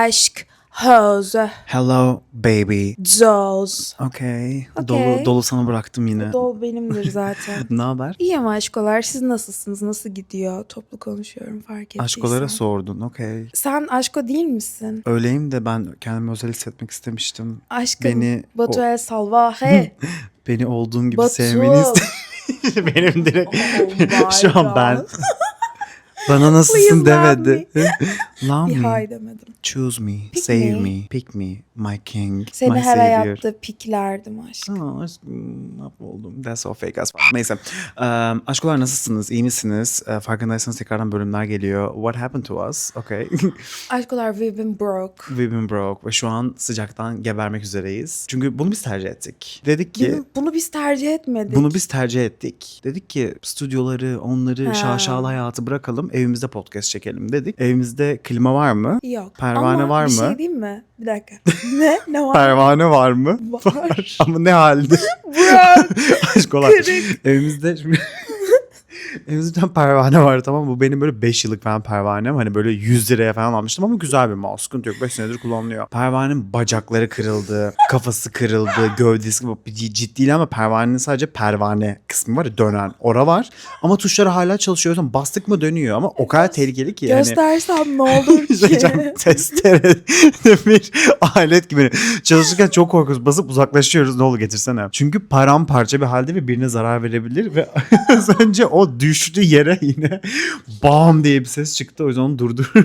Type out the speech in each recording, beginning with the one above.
aşk, höz, Hello baby. doz. Okay. Okay. Dolu dolu sana bıraktım yine. Dol benimdir zaten. ne haber? İyiyim aşkolar. Siz nasılsınız? Nasıl gidiyor? Toplu konuşuyorum fark ettiysen. Aşkolara sordun. Okay. Sen aşko değil misin? Öyleyim de ben kendimi özel hissetmek istemiştim. Aşkım. Beni Batu o- el salvaje. Beni olduğum gibi Batu. sevmeni iste- Benim direkt Oh my şu an ben God. Bana nasılsın Please demedi. Love Bir me. hay demedim. Choose me. Pick save me. me. Pick me. My king. Seni my her savior. hayatta piklerdim aşkım. Aa, aşkım, mahvoldum. That's so fake as fuck. Neyse. Um, aşkolar nasılsınız? İyi misiniz? Uh, farkındaysanız tekrardan bölümler geliyor. What happened to us? Okay. Aşkolar we've been broke. We've been broke ve şu an sıcaktan gebermek üzereyiz. Çünkü bunu biz tercih ettik. Dedik ki Bunu, bunu biz tercih etmedik. bunu biz tercih ettik. Dedik ki stüdyoları, onları, Ha. şaşalı hayatı bırakalım. Evimizde podcast çekelim dedik. Evimizde klima var mı? Yok. Pervane Ama var bir mı? şey diyeyim mi? Bir dakika. ne? Ne var? Pervane var mı? Var. Ama ne halde? Bro. Aşkolar. Kırık. Evimizde şimdi Evimizde bir pervane var tamam? Bu benim böyle 5 yıllık falan pervanem. Hani böyle 100 liraya falan almıştım ama güzel bir mouse. Sıkıntı yok. 5 senedir kullanılıyor. Pervanenin bacakları kırıldı. Kafası kırıldı. Gövdesi ciddi değil ama pervanenin sadece pervane kısmı var ya dönen. Ora var. Ama tuşları hala çalışıyor. O yüzden bastık mı dönüyor ama o kadar tehlikeli ki. yani. Göstersem ne olur ki? Hocam testere bir alet gibi. Çalışırken çok korkuyoruz. Basıp uzaklaşıyoruz. Ne olur getirsene. Çünkü paramparça bir halde ve birine zarar verebilir ve önce o düştü yere yine bam diye bir ses çıktı. O yüzden onu durdur.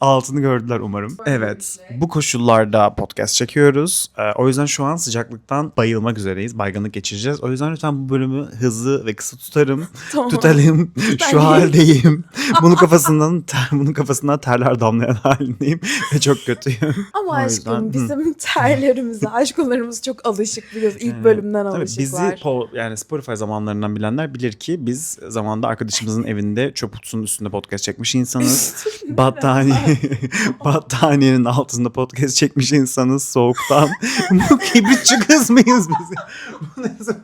Altını gördüler umarım. Evet. Bu koşullarda podcast çekiyoruz. Ee, o yüzden şu an sıcaklıktan bayılmak üzereyiz. Baygınlık geçireceğiz. O yüzden lütfen bu bölümü hızlı ve kısa tutarım. Tamam. Tutalım. Şu haldeyim. Bunun kafasından ter, bunun kafasından terler damlayan halindeyim ve çok kötüyüm. Ama O yüzden, aşkım hı. bizim terlerimize, aşkolarımız çok alışık biliyoruz. İlk Evet. bölümden Tabii bizi po- yani Spotify zamanlarından bilenler bilir ki biz zamanda arkadaşımızın evinde çöp kutusunun üstünde podcast çekmiş insanız. Battaniye battaniyenin altında podcast çekmiş insanız soğuktan. Bu kibritçi kız mıyız biz? Bu nasıl,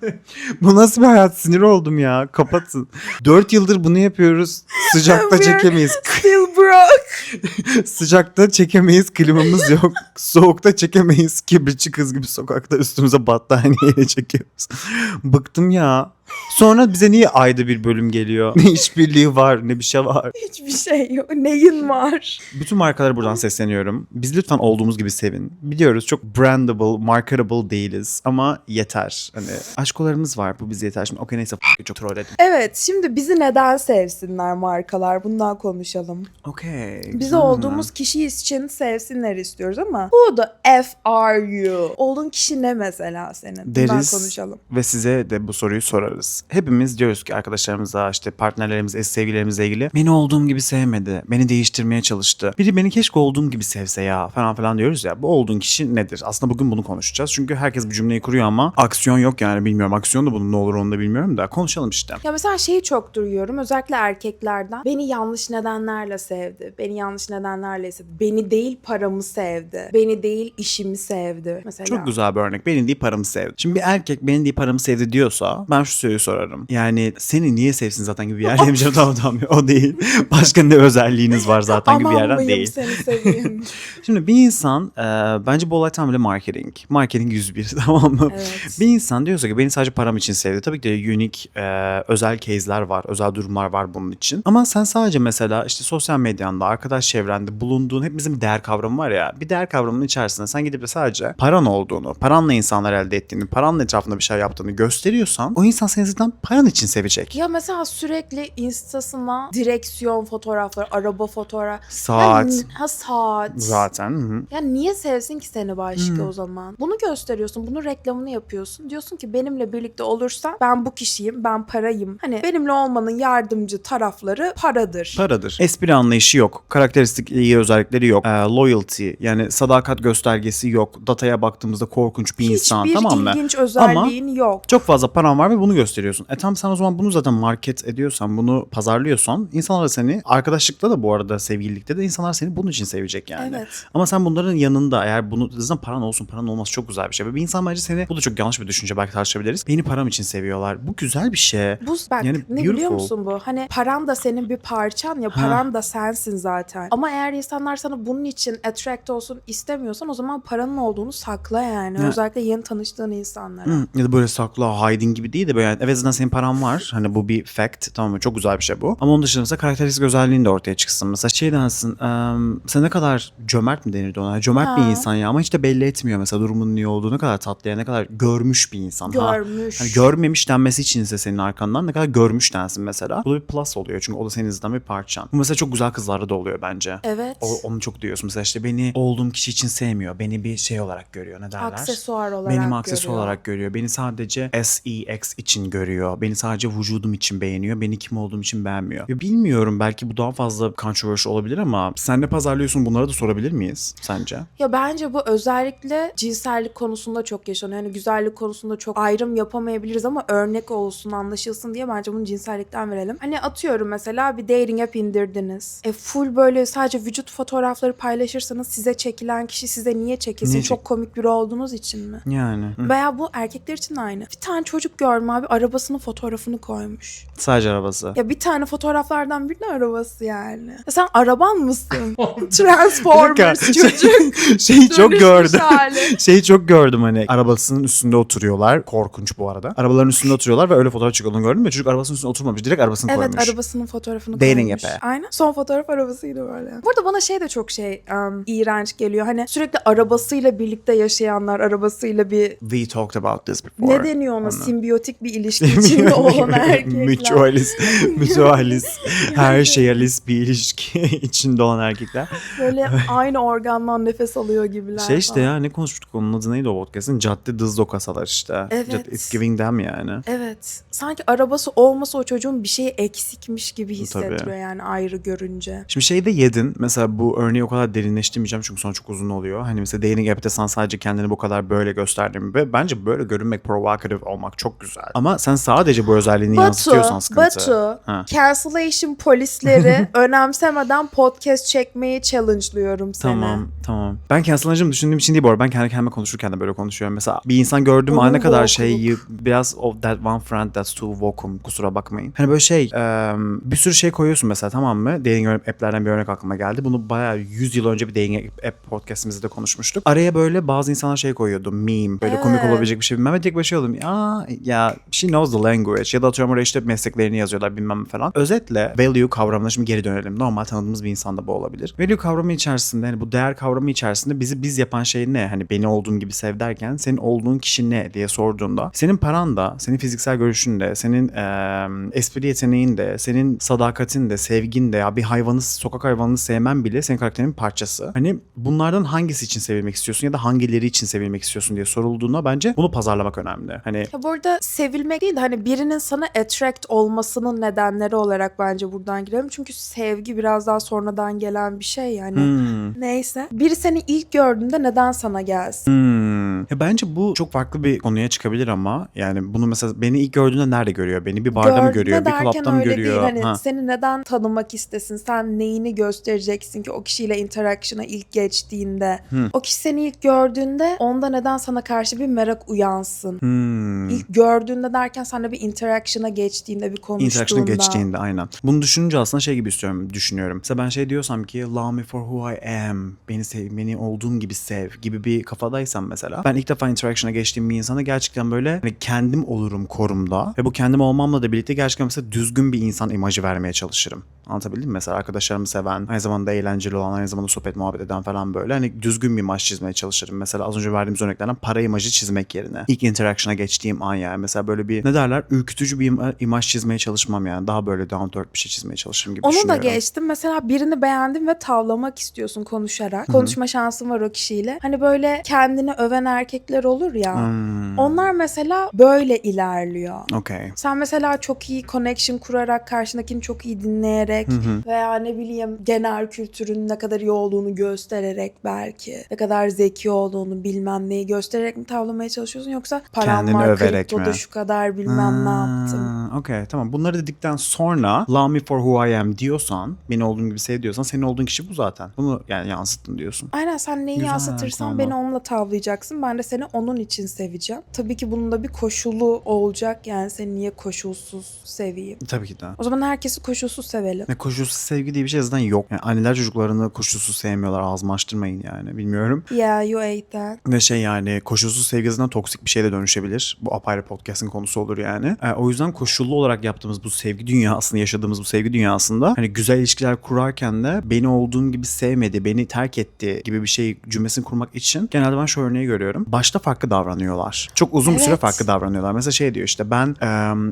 bu nasıl bir hayat? Sinir oldum ya. Kapatın. Dört yıldır bunu yapıyoruz. Sıcakta çekemeyiz. Still broke. Sıcakta çekemeyiz. Klimamız yok. Soğukta çekemeyiz. Kibritçi kız gibi sokakta üstümüze battaniyeyle çekiyoruz. Bıktım ya. Sonra bize niye ayda bir bölüm geliyor? Ne işbirliği var ne bir şey var. Hiçbir şey yok. Neyin var? Bütün markalara buradan sesleniyorum. Biz lütfen olduğumuz gibi sevin. Biliyoruz çok brandable, marketable değiliz ama yeter. Hani aşkolarımız var bu bize yeter. Şimdi okey neyse çok troll ettim. Evet şimdi bizi neden sevsinler markalar? Bundan konuşalım. Okey. Biz olduğumuz kişi için sevsinler istiyoruz ama who the F are you? Olduğun kişi ne mesela senin? Bundan Deriz. konuşalım. Ve size de bu soruyu sorarız. Hepimiz diyoruz ki arkadaşlarımıza, işte partnerlerimize, eski sevgililerimizle ilgili beni olduğum gibi sevmedi. Beni değiştirmeye çalıştı. Biri beni keşke olduğum gibi sevse ya falan falan diyoruz ya. Bu olduğun kişi nedir? Aslında bugün bunu konuşacağız. Çünkü herkes bu cümleyi kuruyor ama aksiyon yok yani bilmiyorum. Aksiyon da bunun ne olur onu da bilmiyorum da. Konuşalım işte. Ya mesela şeyi çok duyuyorum özellikle erkeklerden. Beni yanlış nedenlerle sevdi. Beni yanlış nedenlerle sevdi. Beni değil paramı sevdi. Beni değil işimi sevdi. Mesela. Çok güzel bir örnek. Benim değil paramı sevdi. Şimdi bir erkek benim değil paramı sevdi diyorsa ben şu soruyu sorarım. Yani seni niye sevsin zaten gibi bir yer diyeceğim tamam tamam o değil. Başka ne özelliğiniz var zaten gibi bir yerden değil. seni seveyim. Şimdi bir insan e, bence bu olay tamamıyla marketing. Marketing 101 tamam mı? Evet. Bir insan diyorsa ki beni sadece param için sevdi. Tabii ki de unique e, özel case'ler var. Özel durumlar var bunun için. Ama sen sadece mesela işte sosyal medyanda, arkadaş çevrende bulunduğun hepimizin bir değer kavramı var ya. Bir değer kavramının içerisinde sen gidip de sadece paran olduğunu, paranla insanlar elde ettiğini, paranla etrafında bir şey yaptığını gösteriyorsan o insan seni zaten paran için sevecek. Ya mesela sürekli instasına direksiyon fotoğrafları, araba fotoğraf. Saat Ya, ha saat. zaten. hı hı. Ya niye sevsin ki seni başka Hmm. o zaman? Bunu gösteriyorsun, bunu reklamını yapıyorsun. Diyorsun ki benimle birlikte olursan ben bu kişiyim, ben parayım. Hani benimle olmanın yardımcı tarafları paradır. Paradır. Espri anlayışı yok. Karakteristik iyi özellikleri yok. Ee, loyalty yani sadakat göstergesi yok. Dataya baktığımızda korkunç bir insan Hiçbir tamam mı? ilginç özelliğin yok. Çok fazla param var ve bunu gösteriyor. Gösteriyorsun. E tamam sen o zaman bunu zaten market ediyorsan, bunu pazarlıyorsan insanlar da seni arkadaşlıkta da bu arada sevgililikte de insanlar seni bunun için sevecek yani. Evet. Ama sen bunların yanında eğer bunu zaten paran olsun paran olması çok güzel bir şey. Ve bir insan bence seni bu da çok yanlış bir düşünce belki tartışabiliriz. Beni param için seviyorlar. Bu güzel bir şey. Bu bak Yani ne biliyor beautiful. musun bu? Hani paran da senin bir parçan ya Ha. paran da sensin zaten. Ama eğer insanlar sana bunun için attract olsun istemiyorsan o zaman paranın olduğunu sakla yani. Ya. Özellikle yeni tanıştığın insanlara. Hı, ya da böyle sakla hiding gibi değil de böyle yani evet zaten senin paran var. Hani bu bir fact tamam mı? Çok güzel bir şey bu. Ama onun dışında mesela karakteristik özelliğin de ortaya çıksın. Mesela şey dersin eee, sen ne kadar cömert mi denirdi ona? Cömert bir Ha. insan ya ama hiç de belli etmiyor mesela durumunun iyi olduğu. Ne kadar tatlı ya ne kadar görmüş bir insan. ha. Görmüş. Hani görmemiş denmesi için ise senin arkandan ne kadar görmüş densin mesela. Bu da bir plus oluyor çünkü o da senin izlediğin bir parçan. Bu mesela çok güzel kızlarda da oluyor bence. Evet. O, onu çok duyuyorsun. Mesela işte beni olduğum kişi için sevmiyor. Beni bir şey olarak görüyor. Ne derler? Aksesuar olarak Benim aksesuar görüyor. olarak görüyor. Beni sadece SEX için görüyor. Beni sadece vücudum için beğeniyor. Beni kim olduğum için beğenmiyor. Ya bilmiyorum belki bu daha fazla controversial olabilir ama sen ne pazarlıyorsun bunlara da sorabilir miyiz sence? Ya bence bu özellikle cinsellik konusunda çok yaşanıyor. Yani güzellik konusunda çok ayrım yapamayabiliriz ama örnek olsun, anlaşılsın diye bence bunu cinsellikten verelim. Hani atıyorum mesela bir dating app indirdiniz. E full böyle sadece vücut fotoğrafları paylaşırsanız size çekilen kişi size niye çekilsin? Niye çok komik biri olduğunuz için mi? Yani. Hı. Veya bu erkekler için de aynı. Bir tane çocuk gördüm abi arabasının fotoğrafını koymuş. Sadece arabası. Ya bir tane fotoğraflardan birinin arabası yani. Ya sen araban mısın? Transformers çocuk. Şeyi çok Dönüşmüş gördüm. hali. Şeyi çok gördüm hani arabasının üstünde oturuyorlar. Korkunç bu arada. Arabaların üstünde oturuyorlar ve öyle fotoğraf çıkıldığını gördüm ve çocuk arabasının üstüne oturmamış. Direkt arabasını Evet koymuş. arabasının fotoğrafını Dating koymuş. app'e. Aynen. Son fotoğraf arabasıydı böyle. Burada bana şey de çok şey um, iğrenç geliyor. Hani sürekli arabasıyla birlikte yaşayanlar, arabasıyla bir We talked about this before. ne deniyor ona? Onu. Simbiyotik bir ilişki içinde olan erkekler. Mutualist, mutualist, her şeyalist bir ilişki içinde olan erkekler. Böyle aynı organdan nefes alıyor gibiler. Şey işte falan. ya ne konuşmuştuk onun adı neydi o podcast'ın? Cadde dızdo kasalar işte. Evet. Cadde- It's giving them yani. Evet. Sanki arabası olmasa o çocuğun bir şeyi eksikmiş gibi Tabii. hissettiriyor yani ayrı görünce. Şimdi şeyde yedin. Mesela bu örneği o kadar derinleştirmeyeceğim çünkü sonra çok uzun oluyor. Hani mesela dating app'te sen sadece kendini bu kadar böyle gösterdiğin ve bence böyle görünmek provocative olmak çok güzel. Ama sen sadece bu özelliğini yansıtıyorsan Batu, sıkıntı. Batu, Ha. cancellation polisleri önemsemeden podcast çekmeyi challenge'lıyorum seni. Tamam tamam. Ben cancel'lanacağımı düşündüğüm için değil bu arada. Ben kendi kendime konuşurken de böyle konuşuyorum. Mesela bir insan gördüm Onun ne kadar woke'luk. şey biraz of that one friend that's too woke'um kusura bakmayın. Hani böyle şey em, bir sürü şey koyuyorsun mesela tamam mı? Dating app'lerden bir örnek aklıma geldi. Bunu bayağı 100 yıl önce bir dating app podcastimizde de konuşmuştuk. Araya böyle bazı insanlar şey koyuyordu. Meme. Böyle komik Evet. olabilecek bir şey bilmem. Ve tek oldum. Ya, ya she knows the language. Ya da atıyorum oraya işte mesleklerini yazıyorlar bilmem falan. Özetle value kavramına şimdi geri dönelim. Normal tanıdığımız bir insanda bu olabilir. Value kavramı içerisinde hani bu değer kavramı içerisinde bizi biz yapan şey ne? Hani beni olduğum gibi sev derken senin olduğun kişi ne diye sorduğunda senin paran da, senin fiziksel görüşün de, senin eee espri yeteneğin de, senin sadakatin de, sevgin de ya bir hayvanı, sokak hayvanını sevmen bile senin karakterinin parçası. Hani bunlardan hangisi için sevilmek istiyorsun ya da hangileri için sevilmek istiyorsun diye sorulduğunda bence bunu pazarlamak önemli. Hani Ya burada sevilmek değil de hani birinin sana attract olmasının nedenleri olarak bence buradan girelim. Çünkü sevgi biraz daha sonradan gelen bir şey yani. hmm, Neyse. Biri seni ilk gördüğünde neden sana gelsin? Hmm. Ya bence bu çok farklı bir konuya çıkabilir ama yani bunu mesela beni ilk gördüğünde nerede görüyor? Beni bir barda mı görüyor? Bir klapta mı görüyor? Değil. Hani Ha. seni neden tanımak istesin? Sen neyini göstereceksin ki o kişiyle interaction'a ilk geçtiğinde? O kişi seni ilk gördüğünde onda neden sana karşı bir merak uyansın? Hmm. İlk gördüğünde derken seninle bir interaction'a geçtiğinde, bir konuştuğunda. Interaction'a geçtiğinde aynen. Bunu düşününce aslında şey gibi istiyorum, düşünüyorum. Mesela ben şey diyorsam ki love me for who I am. Beni sev, beni olduğum gibi sev gibi bir kafadaysam mesela. Ben ilk defa interaction'a geçtiğim bir insana gerçekten böyle hani kendim olurum korumda. Ve bu kendim olmamla da birlikte gerçekten mesela düzgün bir insan imajı vermeye çalışırım. Anlatabildim mi? Mesela arkadaşlarımı seven, aynı zamanda eğlenceli olan, aynı zamanda sohbet muhabbet eden falan böyle. Hani düzgün bir imaj çizmeye çalışırım. Mesela az önce verdiğimiz örneklerden para imajı çizmek yerine. ilk interaction'a geçtiğim an yani. Mesela böyle bir ne derler? Ürkütücü bir ima- imaj çizmeye çalışmam yani. Daha böyle down to bir şey çizmeye çalışırım gibi Onu da geçtim. Mesela birini beğendin ve tavlamak istiyorsun konuşarak. Konuşma şansın var o kişiyle. Hani böyle kendini öven erkekler olur ya. Hmm. Onlar mesela böyle ilerliyor. Okey. Sen mesela çok iyi connection kurarak, karşındakini çok iyi dinleyerek göstererek Hı hı. veya ne bileyim genel kültürün ne kadar iyi olduğunu göstererek belki ne kadar zeki olduğunu bilmem neyi göstererek mi tavlamaya çalışıyorsun yoksa param Kendini var överek kriptoda mi? şu kadar bilmem ne yaptım. Okey tamam. Bunları dedikten sonra love me for who I am diyorsan, beni olduğun gibi sev diyorsan senin olduğun kişi bu zaten. Bunu yani yansıttın diyorsun. Aynen sen neyi Güzel yansıtırsan combo. beni onunla tavlayacaksın. Ben de seni onun için seveceğim. Tabii ki bunun da bir koşulu olacak. Yani seni niye koşulsuz seveyim? Tabii ki de. O zaman herkesi koşulsuz sevelim. Ne koşulsuz sevgi diye bir şey zaten yok. Yani anneler çocuklarını koşulsuz sevmiyorlar. Ağzımı açtırmayın yani. Bilmiyorum. Yeah you ate that. Ve şey yani koşulsuz sevgi zaten toksik bir şeye de dönüşebilir. Bu apayrı podcast'ın konusu olur yani. E, o yüzden koşullu olarak yaptığımız bu sevgi dünyasında, yaşadığımız bu sevgi dünyasında hani güzel ilişkiler kurarken de beni olduğum gibi sevmedi, beni terk etti gibi bir şey cümlesini kurmak için genelde ben şu örneği görüyorum. Başta farklı davranıyorlar. Çok uzun bir süre Evet. farklı davranıyorlar. Mesela şey diyor işte ben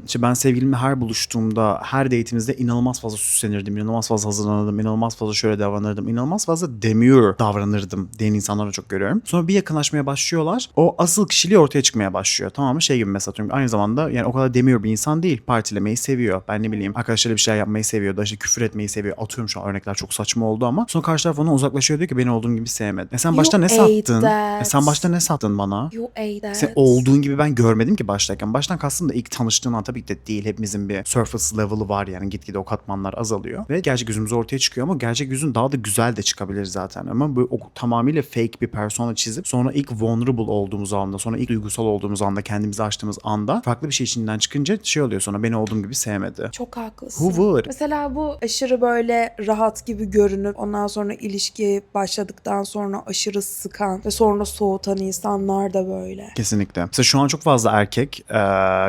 işte ben sevgilimle her buluştuğumda, her date'imizde inanılmaz fazla süslenirdim, inanılmaz fazla hazırlanırdım, inanılmaz fazla şöyle davranırdım, inanılmaz fazla demure davranırdım diyen insanları çok görüyorum. Sonra bir yakınlaşmaya başlıyorlar. O asıl kişiliği ortaya çıkmaya başlıyor. Tamam mı? Şey gibi mesela. Aynı zamanda yani o kadar demure bir insan değil. Partilemeyi seviyor. Ben ne bileyim arkadaşlarıyla bir şeyler yapmayı seviyor. Da işte küfür etmeyi seviyor. Atıyorum şu an örnekler çok saçma oldu ama sonra karşı taraf ondan uzaklaşıyor diyor ki beni olduğum gibi sevmedi. E sen You başta ne ate sattın? that. E sen başta ne sattın bana? You ate that. Sen olduğun gibi ben görmedim ki baştayken. Baştan kastım da ilk tanıştığın an tabii ki de değil. Hepimizin bir surface level'ı var yani. Gitgide o katmanlar azalıyor. Ve gerçek yüzümüz ortaya çıkıyor ama gerçek yüzün daha da güzel de çıkabilir zaten. Ama bu o, tamamıyla fake bir persona çizip sonra ilk vulnerable olduğumuz anda, sonra ilk duygusal olduğumuz anda, kendimizi açtığımız anda farklı bir şey içinden çıkınca şey oluyor sonra beni olduğum gibi sevmedi. Çok haklısın. Who would? Mesela bu aşırı böyle rahat gibi görünüp ondan sonra ilişki başladıktan sonra aşırı sıkan ve sonra soğutan insanlar da böyle. Kesinlikle. Mesela şu an çok fazla erkek eee,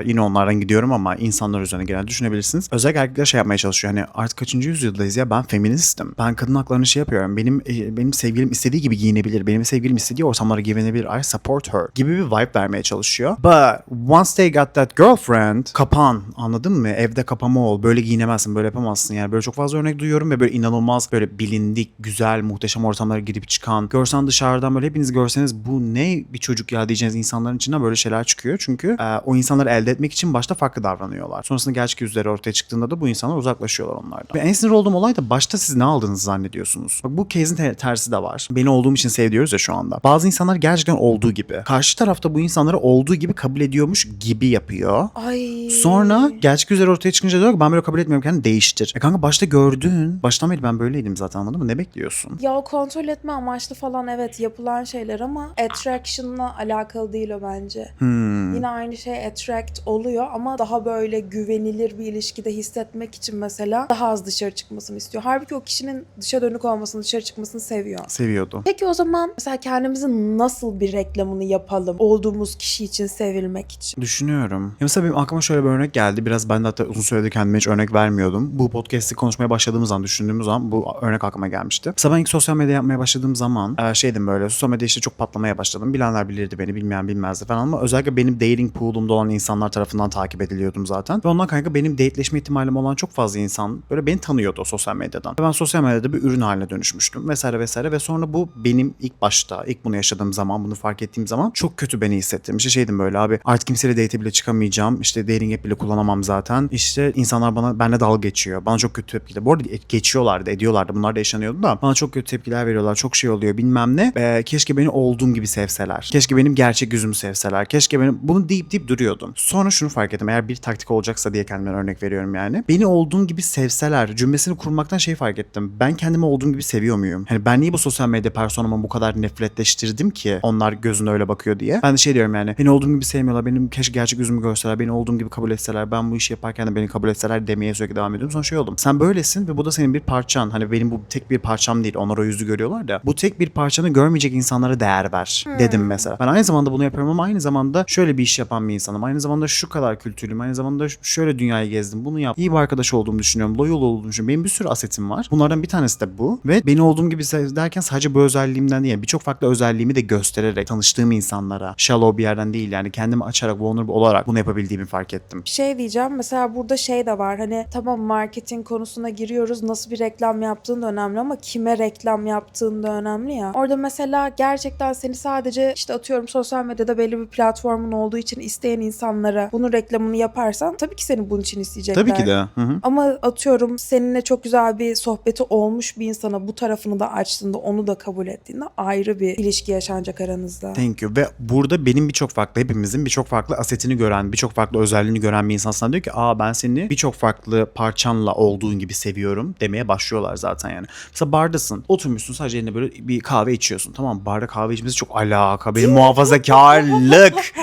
yine onlardan gidiyorum ama insanlar üzerine genel düşünebilirsiniz. Özellikle erkekler şey yapmaya çalışıyor. Hani artık kaçıncı yüzyıldayız ya ben feministim. Ben kadın haklarını şey yapıyorum. Benim e, benim sevgilim istediği gibi giyinebilir. Benim sevgilim istediği ortamlara giyinebilir. I support her gibi bir vibe vermeye çalışıyor. But once they got that girlfriend kapan anladın mı? Evde kapama ol. Böyle giyinemezsin. Böyle yapamazsın. Yani böyle çok fazla örnek duyuyorum ve böyle inanılmaz böyle bilindik, güzel, muhteşem ortamlara girip çıkan. Görsen dışarıdan böyle hepiniz görseniz bu ne bir çocuk ya diyeceğiniz insanların içinden böyle şeyler çıkıyor. Çünkü e, o insanları elde etmek için başta farklı davranıyorlar. Sonrasında gerçek yüzleri ortaya çıktığında da bu insanlar uzaklaşıyorlar onlardan. Ve en sinir olduğum olay da başta siz ne aldığınızı zannediyorsunuz. Bak bu case'in te- tersi de var. Beni olduğum için sev diyoruz ya şu anda. Bazı insanlar gerçekten olduğu gibi. Karşı tarafta bu insanları olduğu gibi kabul ediyormuş gibi yapıyor. Ay. Sonra gerçek yüzleri ortaya çıkınca diyor ki ben böyle kabul etmiyorum kendini değiştir. E kanka başta gördün. Baştan beri ben böyleydim zaten anladın mı? Ne bekliyorsun? Ya o kontrol etme amaçlı falan evet yapılan şeyler ama attraction'la alakalı değil o bence. Hmm. Yine aynı şey attract oluyor ama daha böyle güvenilir bir ilişkide hissetmek için mesela daha az dışarı çıkmasını istiyor. Halbuki o kişinin dışa dönük olmasını, dışarı çıkmasını seviyor. Seviyordu. Peki o zaman mesela kendimizin nasıl bir reklamını yapalım olduğumuz kişi için sevilmek için? Düşünüyorum. Ya mesela benim aklıma şöyle bir örnek geldi. Biraz ben de hatta uzun süredir kendime hiç örnek vermiyordum. Bu podcast'i konuşmaya başladığımız an, düşündüğümüz an bu örnek aklıma gelmişti. Mesela ben ilk sosyal medya yapmaya başladığım zaman e, şeydim böyle sosyal medya işte çok patlamaya başladım. Bilenler bilirdi beni, bilmeyen bilmezdi falan ama özellikle benim dating pool'umda olan insanlar tarafından takip ediliyordum zaten. Ve ondan kaynaklı benim dateleşme ihtimalim olan çok fazla insan böyle beni tanıyordu o sosyal medyadan. Ve ben sosyal medyada bir ürün haline dönüşmüştüm vesaire vesaire ve sonra bu benim ilk başta, ilk bunu yaşadığım zaman, bunu fark ettiğim zaman çok kötü beni hissettim. İşte şeydim böyle abi artık kimseyle date bile çıkamayacağım. İşte dating app bile kullanamam zaten. İşte insanlar bana benimle dalga geçiyor. Bana çok kötü tepkiler. Bu arada geçiyorlardı, ediyorlardı. Bunlar da yaşanıyordu da. Bana çok kötü tepkiler veriyorlar. Çok şey oluyor bilmem ne. Ee, keşke beni olduğum gibi sevseler. Keşke benim gerçek yüzümü sevseler. Keşke benim bunu deyip deyip duruyordum. Sonra şunu fark ettim. Eğer bir taktik olacaksa diye kendimden örnek veriyorum yani. Beni olduğum gibi sevseler cümlesini kurmaktan şey fark ettim. Ben kendimi olduğum gibi seviyor muyum? Hani ben niye bu sosyal medya personamı bu kadar nefretleştirdim ki onlar gözüne öyle bakıyor diye. Ben de şey diyorum yani beni olduğum gibi sevmiyorlar. Benim keşke gerçek yüzümü görseler. Beni olduğum gibi kabul etseler. Ben bu işi yaparken de beni kabul etseler demeye sürekli devam ediyorum. Sonra şey oldum. Sen böylesin ve bu da senin bir parçan. Hani benim bu tek bir parçam değil. Onlar o yüzü görüyorlar da. Bu tek bir parçanı görmeyecek insanlara değer ver dedim mesela. Ben aynı zamanda bunu yapıyorum ama aynı zamanda şöyle bir iş yapan bir insanım. Aynı zamanda şu kadar kültürlüyüm. Aynı zamanda şöyle dünyayı gezdim. Bunu yap. İyi bir arkadaş olduğumu düşünüyorum. Loyal olduğumu düşünüyorum. Benim bir sürü asetim var. Bunlardan bir tanesi de bu. Ve beni olduğum gibi derken sadece bu özelliğimden değil. Birçok farklı özelliğimi de göstererek tanıştığım insanlara shallow bir yerden değil yani kendimi açarak vulnerable olarak bunu yapabildiğimi fark ettim. Bir şey diyeceğim mesela burada şey de var hani tamam marketing konusuna giriyoruz nasıl bir reklam yaptığın da önemli ama kime reklam yaptığın da önemli ya. Orada mesela gerçekten seni sadece işte atıyorum sosyal medyada belli bir platformun olduğu için isteyen insanlara bunun reklamını yaparsan tabii ki seni bunun için isteyecekler. Tabii ki de. Hı hı. Ama atıyorum seninle çok güzel bir sohbeti olmuş bir insana bu tarafını da açtığında onu da kabul ettiğinde ayrı bir ilişki yaşanacak aranızda. Thank you. Ve burada benim birçok farklı, hepimizin birçok farklı asetini gören, birçok farklı özelliğini gören bir insan sana diyor ki aa ben seni birçok farklı parçanla olduğun gibi seviyorum demeye başlıyorlar zaten yani. Mesela bardasın, oturmuşsun sadece eline böyle bir kahve içiyorsun tamam mı? Barda kahve içmesi çok alaka, benim muhafazakarlık.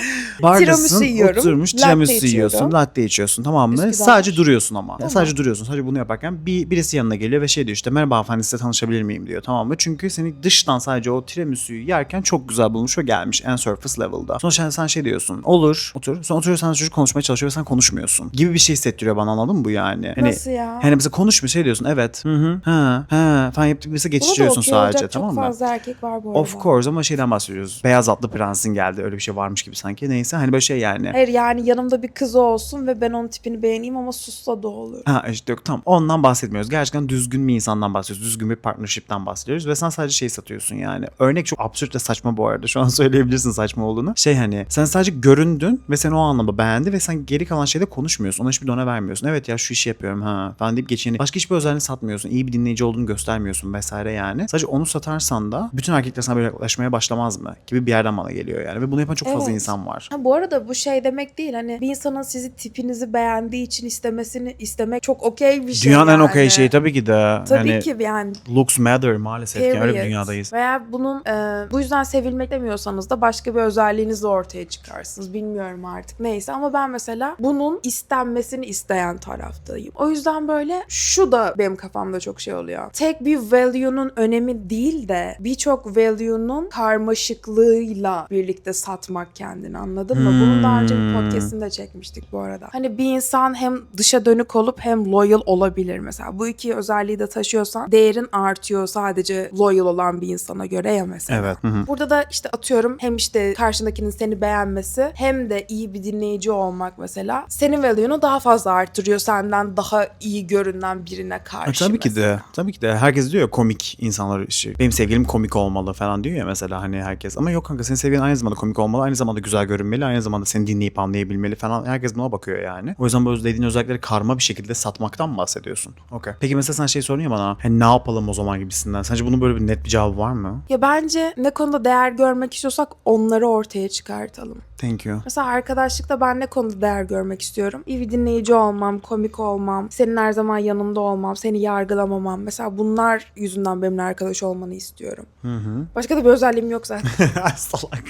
Tiramisu yiyorum, oturmuş tiramisu yiyorsun, latte içiyorsun tamam mı? Sadece duruyorsun ama. Tamam. sadece duruyorsun. Sadece bunu yaparken bir birisi yanına geliyor ve şey diyor işte merhaba hanımefendi size tanışabilir miyim diyor tamam mı? Çünkü seni dıştan sadece o tiramisu'yu yerken çok güzel bulmuş ve gelmiş en surface level'da. Sonra sen, sen şey diyorsun olur otur. Sonra oturuyor sen çocuk konuşmaya çalışıyor ve sen konuşmuyorsun. Gibi bir şey hissettiriyor bana anladın mı bu yani? Hani, Nasıl ya? Hani mesela konuşmuyor şey diyorsun evet hı hı ha ha falan yaptık mesela geçiştiriyorsun sadece tamam çok mı? fazla erkek var bu arada. Of course ama şeyden bahsediyoruz. Beyaz atlı prensin geldi. Öyle bir şey varmış gibi sanki. Neyse hani böyle şey yani. Hayır yani yanımda bir kız olsun ve ben onun tipini beğeneyim ama susla da olur. Ha işte yok tamam ondan bahsetmiyoruz. Gerçekten düzgün bir insandan bahsediyoruz. Düzgün bir partnership'ten bahsediyoruz. Ve sen sadece şey satıyorsun yani. Örnek çok absürt ve saçma bu arada. Şu an söyleyebilirsin saçma olduğunu. Şey hani sen sadece göründün ve seni o anlamda beğendi ve sen geri kalan şeyde konuşmuyorsun. Ona hiçbir dona vermiyorsun. Evet ya şu işi yapıyorum ha falan deyip geçeni. Başka hiçbir özelliğini satmıyorsun. İyi bir dinleyici olduğunu göstermiyorsun vesaire yani. Sadece onu satarsan da bütün erkekler sana böyle yaklaşmaya başlamaz mı? Gibi bir yerden bana geliyor yani. Ve bunu yapan çok fazla Evet. insan var. Ha, bu arada bu şey demek değil hani bir insanın sizi tipinizi beğendiği için istemesini istemek çok okey bir şey Dünyanın en yani. okey şeyi tabii ki de. Tabii yani, ki yani Looks matter maalesef ki. Öyle bir period. dünyadayız. Veya bunun e, bu yüzden sevilmek demiyorsanız da başka bir özelliğinizi ortaya çıkarsınız. Bilmiyorum artık neyse ama ben mesela bunun istenmesini isteyen taraftayım. O yüzden böyle şu da benim kafamda çok şey oluyor. Tek bir value'nun önemi değil de birçok value'nun karmaşıklığıyla birlikte satmak kendini anladın mı? Bunun daha önce bir Hmm. podcast'ini de çekmiştik bu arada. Hani bir insan hem dışa dönük olup hem loyal olabilir mesela. Bu iki özelliği de taşıyorsan değerin artıyor sadece loyal olan bir insana göre ya mesela. Evet. Hı hı. Burada da işte atıyorum hem işte karşındakinin seni beğenmesi hem de iyi bir dinleyici olmak mesela senin value'nu daha fazla arttırıyor senden daha iyi görünen birine karşı. tabii ki mesela. de. Tabii ki de. Herkes diyor ya komik insanlar işi. Benim sevgilim komik olmalı falan diyor ya mesela hani herkes. Ama yok kanka senin sevgilin aynı zamanda komik olmalı. Aynı zamanda güzel görünmeli. Aynı zamanda seni dinleyip anlayabilmeli falan. Herkes buna bakıyor yani. O yüzden bu dediğin özellikleri karma bir şekilde satmaktan bahsediyorsun? Okey. Peki mesela sen şey soruyor bana. Hani ne yapalım o zaman gibisinden. Sence bunun böyle bir net bir cevabı var mı? Ya bence ne konuda değer görmek istiyorsak onları ortaya çıkartalım. Thank you. Mesela arkadaşlıkta ben ne konuda değer görmek istiyorum? İyi bir dinleyici olmam, komik olmam, senin her zaman yanımda olmam, seni yargılamamam. Mesela bunlar yüzünden benimle arkadaş olmanı istiyorum. Hı hı. Başka da bir özelliğim yok zaten. Salak.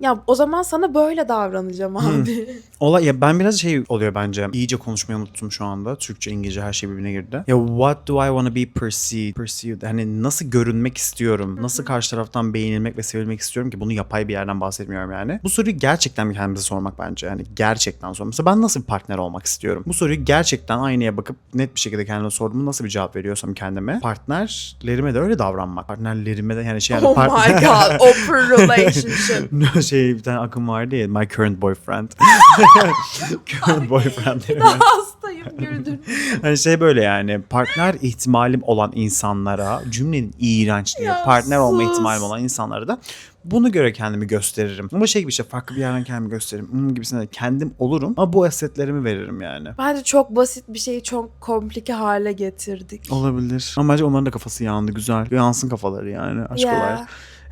ya o zaman sana böyle davranacağım abi. Olay ya ben biraz şey oluyor bence. İyice konuşmayı unuttum şu anda. Türkçe, İngilizce her şey birbirine girdi. Ya what do I want to be perceived? Perceived. Hani nasıl görünmek istiyorum? Nasıl karşı taraftan beğenilmek ve sevilmek istiyorum ki bunu yapay bir yerden bahsetmiyorum yani. Bu soruyu gerçekten bir kendimize sormak bence. Yani gerçekten sormak. Mesela ben nasıl bir partner olmak istiyorum? Bu soruyu gerçekten aynaya bakıp net bir şekilde kendime sorduğumu nasıl bir cevap veriyorsam kendime partnerlerime de öyle davranmak. Partnerlerime de yani şey yani oh part- my god, open relationship. şey bir tane akım vardı ya my current boyfriend. current boyfriend. Güldüm. hani şey böyle yani partner ihtimalim olan insanlara cümlenin iğrençliği Ya partner olma sus. ihtimalim olan insanlara da bunu göre kendimi gösteririm. Ama şey gibi işte farklı bir yerden kendimi gösteririm. Hmm, gibisinden kendim olurum ama bu esetlerimi veririm yani. Bence çok basit bir şeyi çok komplike hale getirdik. Olabilir. Ama bence onların da kafası yandı güzel. Yansın kafaları yani. Aşk Yeah. olay.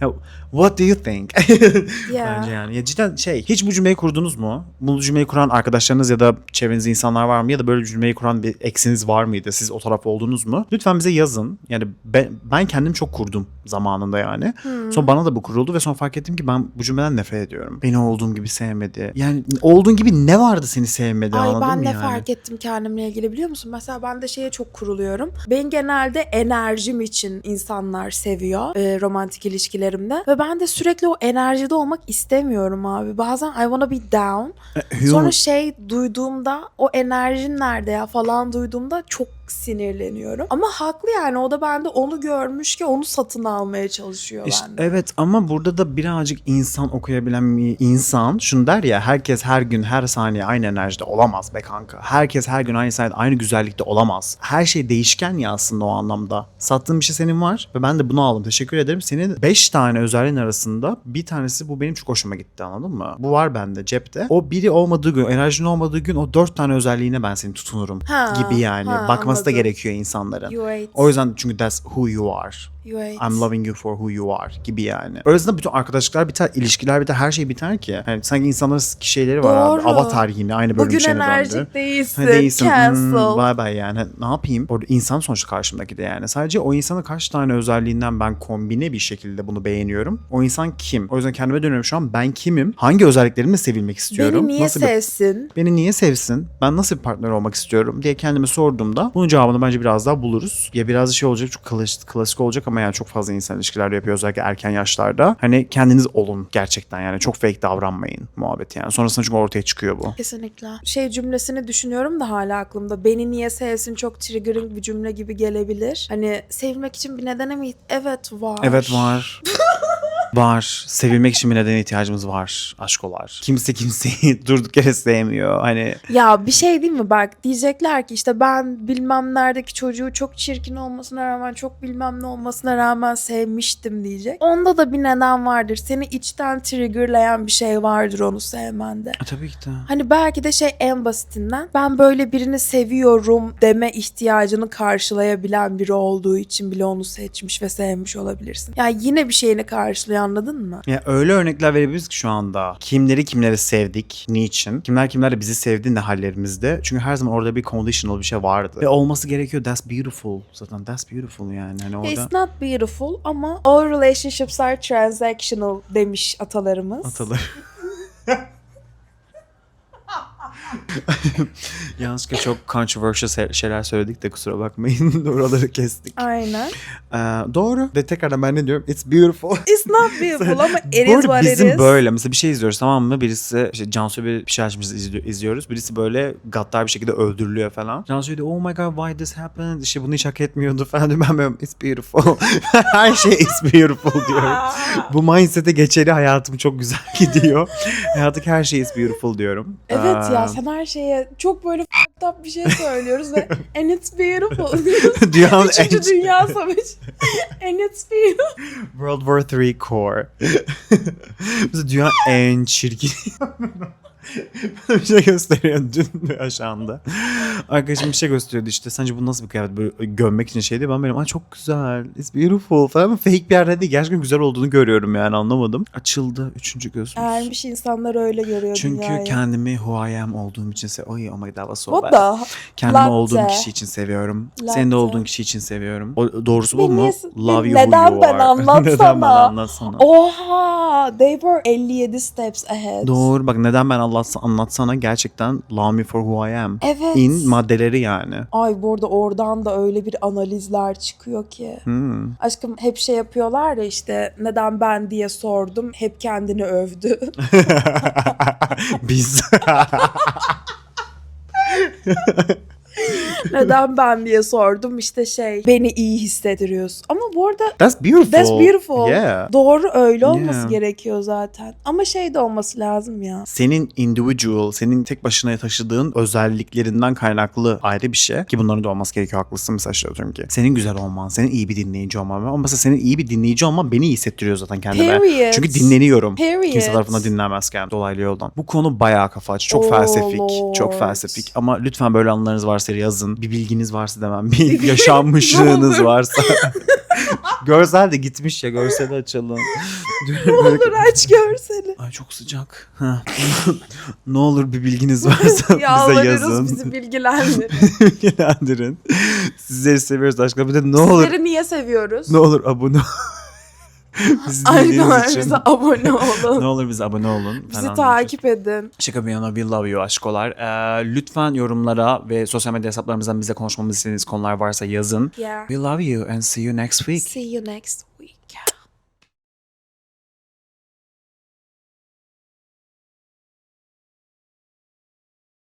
Ya, what do you think? Yeah. Bence yani. Ya cidden şey hiç bu cümleyi kurdunuz mu? Bu cümleyi kuran arkadaşlarınız ya da çevrenizde insanlar var mı? Ya da böyle cümleyi kuran bir eksiniz var mıydı? Siz o taraf oldunuz mu? Lütfen bize yazın. Yani ben, ben kendim çok kurdum zamanında yani. Hmm. Sonra bana da bu kuruldu ve sonra fark ettim ki ben bu cümleden nefret ediyorum. Beni olduğum gibi sevmedi. Yani olduğun gibi ne vardı seni sevmedi Ay anladın ben mı yani? fark ettim kendimle ilgili biliyor musun? Mesela ben de şeye çok kuruluyorum. Ben genelde enerjim için insanlar seviyor e, romantik ilişkilerimde. Ve ben de sürekli o enerjide olmak istemiyorum abi. Bazen I wanna be down. Yok. Sonra şey duyduğumda o enerjin nerede ya falan duyduğumda çok sinirleniyorum. Ama haklı yani o da bende onu görmüş ki onu satın almaya çalışıyor İşte bende. evet ama burada da birazcık insan okuyabilen bir insan şunu der ya herkes her gün her saniye aynı enerjide olamaz be kanka. Herkes her gün aynı saniyede aynı güzellikte olamaz. Her şey değişken ya aslında o anlamda. Sattığın bir şey senin var ve ben de bunu aldım. Teşekkür ederim. Senin 5 tane özelliğin arasında bir tanesi bu benim çok hoşuma gitti anladın mı? Bu var bende cepte. O biri olmadığı gün, enerjinin olmadığı gün o 4 tane özelliğine ben seni tutunurum Ha, gibi yani. ha, Bakması da gerekiyor insanların. O yüzden çünkü that's who you are. Wait. I'm loving you for who you are gibi yani. Öylesine bütün arkadaşlıklar biter, ilişkiler biter, her şey biter ki. Yani sanki insanların şeyleri var abi. Doğru. Avatar yine aynı bölüm Bugün içine döndü. enerjik değilsin. Ha, değilsin. Cancel. Hmm, bye bye yani. Ne yapayım? Orada insan sonuçta karşımdaki de yani. Sadece o insanın kaç tane özelliğinden ben kombine bir şekilde bunu beğeniyorum. O insan kim? O yüzden kendime dönüyorum şu an. Ben kimim? Hangi özelliklerimle sevilmek istiyorum? Beni niye Nasıl bir- sevsin? Beni niye sevsin? Ben nasıl bir partner olmak istiyorum diye kendime sorduğumda bunun cevabını bence biraz daha buluruz. Ya biraz şey olacak çok klasik, klasik olacak ama yani çok fazla insan ilişkilerde yapıyor özellikle erken yaşlarda. Hani kendiniz olun gerçekten yani çok fake davranmayın muhabbeti yani. Sonrasında çünkü ortaya çıkıyor bu. Kesinlikle. Şey cümlesini düşünüyorum da hala aklımda. Beni niye sevsin çok triggering bir cümle gibi gelebilir. Hani sevmek için bir nedene mi? Evet var. Evet var. Var. Sevilmek için bir nedene ihtiyacımız var. Aşkolar. Kimse kimseyi durduk yere sevmiyor. Hani Ya bir şey değil mi bak diyecekler ki işte ben bilmem neredeki çocuğu çok çirkin olmasına rağmen çok bilmem ne olmasına rağmen sevmiştim diyecek. Onda da bir neden vardır. Seni içten triggerlayan bir şey vardır onu sevmende. e, tabii ki de. Hani belki de şey en basitinden ben böyle birini seviyorum deme ihtiyacını karşılayabilen biri olduğu için bile onu seçmiş ve sevmiş olabilirsin. Yani yine bir şeyini karşılıyor anladın mı? Ya öyle örnekler verebiliriz ki şu anda. Kimleri kimleri sevdik, niçin? Kimler kimler de bizi sevdi ne hallerimizde. Çünkü her zaman orada bir conditional bir şey vardı. Ve olması gerekiyor. That's beautiful. Zaten that's beautiful yani. Hani orada It's not beautiful ama all relationships are transactional demiş atalarımız. atalar. Yanlışlıkla çok controversial şeyler söyledik de kusura bakmayın. Oraları kestik. Aynen. Ee, doğru. Ve tekrardan ben ne diyorum? It's beautiful. It's not beautiful ama it is what it bizim is. böyle mesela bir şey izliyoruz tamam mı? Birisi işte Cansu bir bir şey açmışız izliyor- izliyoruz. Birisi böyle gaddar bir şekilde öldürülüyor falan. Cansu diyor oh my god why this happened? İşte bunu hiç hak etmiyordu falan diyor. Ben böyle it's beautiful. Her şey is beautiful diyorum. Bu mindset'e geçeli hayatım çok güzel gidiyor. Hayattaki her şey is beautiful diyorum. Evet ya Ee, sen her şeye çok böyle fucked up bir şey söylüyoruz ve and it's beautiful diyoruz. Dünyanın Üçüncü en- Dünya Savaşı. and it's beautiful. World War 3 core. Mesela dünyanın en çirkin bir şey gösteriyor dün ve aşağında. Arkadaşım bir şey gösteriyordu işte. Sence bu nasıl bir kıyafet? Böyle gömmek için şeydi. Ben benim ay çok güzel. It's beautiful falan. Ama fake bir yerde değil. Gerçekten güzel olduğunu görüyorum yani anlamadım. Açıldı üçüncü gözümüz. Ermiş insanlar öyle görüyor Çünkü dünyayı. kendimi who I am olduğum için se Oy oh my god that was so What bad. the? Kendimi Latte. olduğum kişi için seviyorum. Senin de Latte. olduğun kişi için seviyorum. O, doğrusu bu mu? Love you Neden who you ben are. anlatsana? Neden bana anlatsana? Oha! They were 57 steps ahead. Doğru bak neden ben anlatsa, anlatsana gerçekten love me for who I am. Evet. In maddeleri yani. Ay bu arada oradan da öyle bir analizler çıkıyor ki. Hmm. Aşkım hep şey yapıyorlar ya işte neden ben diye sordum. Hep kendini övdü. Biz. neden ben diye sordum işte şey beni iyi hissettiriyorsun. Ama bu arada That's beautiful. that's beautiful. Yeah. Doğru öyle olması Yeah. gerekiyor zaten. Ama şey de olması lazım ya. Senin individual, senin tek başına taşıdığın özelliklerinden kaynaklı ayrı bir şey. Ki bunların da olması gerekiyor haklısın mesela şey atıyorum ki. Senin güzel olman, senin iyi bir dinleyici olman. Ama mesela senin iyi bir dinleyici olman beni iyi hissettiriyor zaten kendime. Period. Çünkü dinleniyorum. Period. Kimse tarafından dinlenmezken dolaylı yoldan. Bu konu bayağı kafa açı. Çok Oh felsefik. Lord. Çok felsefik. Ama lütfen böyle anılarınız varsa yazın. Bir bilginiz varsa demem. Bir yaşanmışlığınız varsa. Görsel de gitmiş ya. Görseli açalım. Ne olur aç görseli. Ay çok sıcak. Ha. ne olur bir bilginiz varsa bize yazın. bizi bilgilendirin. Bilgilendirin. Sizleri seviyoruz aşkım. Bir de ne olur Sizleri niye seviyoruz? ne olur abone. Bizi dinlediğiniz için. Arkadaşlarımıza abone Ne olun. olur bize abone olun. Bizi falan takip edin. Şaka bir yana we love you aşkolar. Ee, lütfen yorumlara ve sosyal medya hesaplarımızdan bize konuşmamızı istediğiniz konular varsa yazın. Yeah. We love you and see you next week. See you next